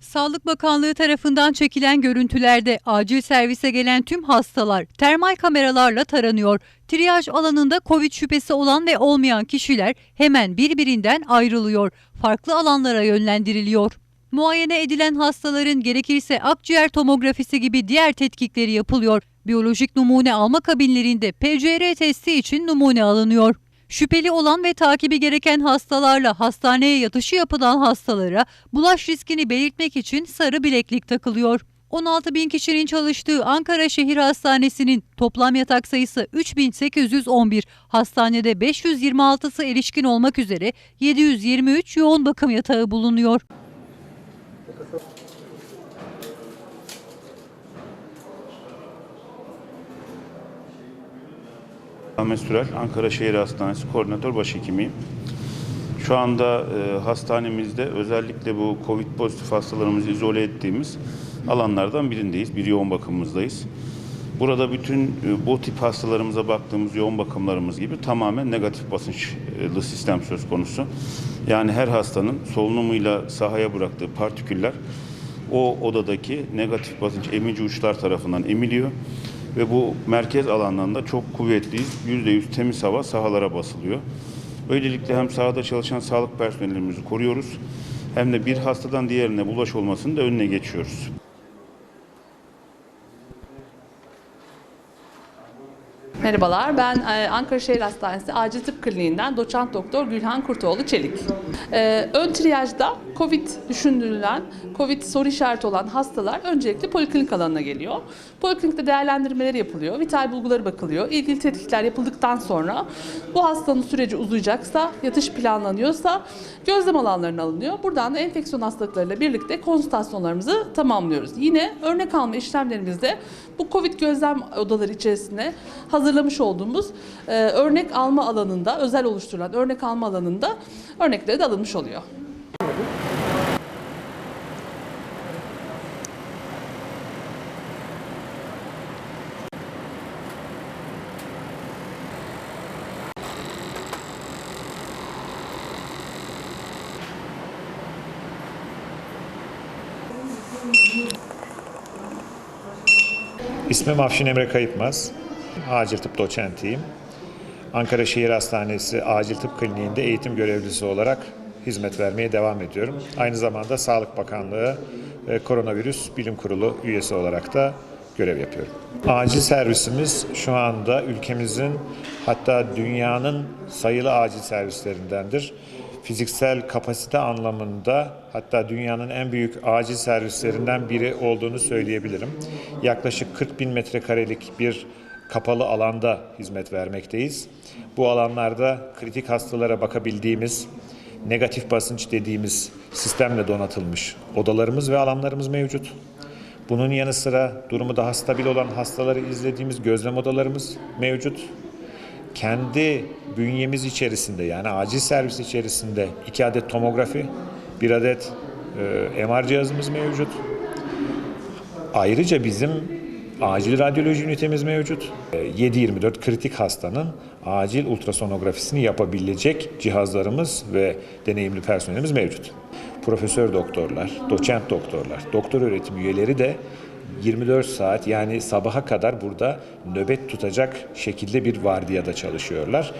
Sağlık Bakanlığı tarafından çekilen görüntülerde acil servise gelen tüm hastalar termal kameralarla taranıyor. Triyaj alanında Covid şüphesi olan ve olmayan kişiler hemen birbirinden ayrılıyor. Farklı alanlara yönlendiriliyor. Muayene edilen hastaların gerekirse akciğer tomografisi gibi diğer tetkikleri yapılıyor. Biyolojik numune alma kabinlerinde PCR testi için numune alınıyor. Şüpheli olan ve takibi gereken hastalarla hastaneye yatışı yapılan hastalara bulaş riskini belirtmek için sarı bileklik takılıyor. 16 bin kişinin çalıştığı Ankara Şehir Hastanesi'nin toplam yatak sayısı 3811, hastanede 526'sı erişkin olmak üzere 723 yoğun bakım yatağı bulunuyor. Ahmet Sürel, Ankara Şehir Hastanesi Koordinatör Başhekimiyim. Şu anda e, hastanemizde özellikle bu Covid pozitif hastalarımızı izole ettiğimiz alanlardan birindeyiz. Bir yoğun bakımımızdayız. Burada bütün e, bu tip hastalarımıza baktığımız yoğun bakımlarımız gibi tamamen negatif basınçlı sistem söz konusu. Yani her hastanın solunumuyla sahaya bıraktığı partiküller o odadaki negatif basınç emici uçlar tarafından emiliyor ve bu merkez alandan da çok kuvvetli %100 temiz hava sahalara basılıyor. Böylelikle hem sahada çalışan sağlık personelimizi koruyoruz hem de bir hastadan diğerine bulaş olmasının da önüne geçiyoruz. Merhabalar, ben e, Ankara Şehir Hastanesi Acil Tıp Kliniğinden doçent doktor Gülhan Kurtoğlu Çelik. E, Ön triyajda COVID düşündürülen, COVID soru işareti olan hastalar öncelikle poliklinik alanına geliyor. Poliklinikte değerlendirmeler yapılıyor, vital bulguları bakılıyor, ilgili tetkikler yapıldıktan sonra bu hastanın süreci uzayacaksa, yatış planlanıyorsa gözlem alanlarına alınıyor. Buradan da enfeksiyon hastalıklarıyla birlikte konsültasyonlarımızı tamamlıyoruz. Yine örnek alma işlemlerimizde bu COVID gözlem odaları içerisinde hazırlamış olduğumuz e, örnek alma alanında, özel oluşturulan örnek alma alanında örnekleri de alınmış oluyor. İsmim Afşin Emre Kayıpmaz. Acil tıp doçentiyim. Ankara Şehir Hastanesi Acil Tıp Kliniğinde eğitim görevlisi olarak hizmet vermeye devam ediyorum. Aynı zamanda Sağlık Bakanlığı Koronavirüs Bilim Kurulu üyesi olarak da görev yapıyorum. Acil servisimiz şu anda ülkemizin hatta dünyanın sayılı acil servislerindendir. Fiziksel kapasite anlamında hatta dünyanın en büyük acil servislerinden biri olduğunu söyleyebilirim. Yaklaşık 40 bin metrekarelik bir kapalı alanda hizmet vermekteyiz. Bu alanlarda kritik hastalara bakabildiğimiz negatif basınç dediğimiz sistemle donatılmış odalarımız ve alanlarımız mevcut. Bunun yanı sıra durumu daha stabil olan hastaları izlediğimiz gözlem odalarımız mevcut. Kendi bünyemiz içerisinde yani acil servis içerisinde iki adet tomografi, bir adet e, MR cihazımız mevcut. Ayrıca bizim acil radyoloji ünitemiz mevcut. E, 7-24 kritik hastanın acil ultrasonografisini yapabilecek cihazlarımız ve deneyimli personelimiz mevcut. Profesör doktorlar, doçent doktorlar, doktor öğretim üyeleri de 24 saat yani sabaha kadar burada nöbet tutacak şekilde bir vardiyada çalışıyorlar.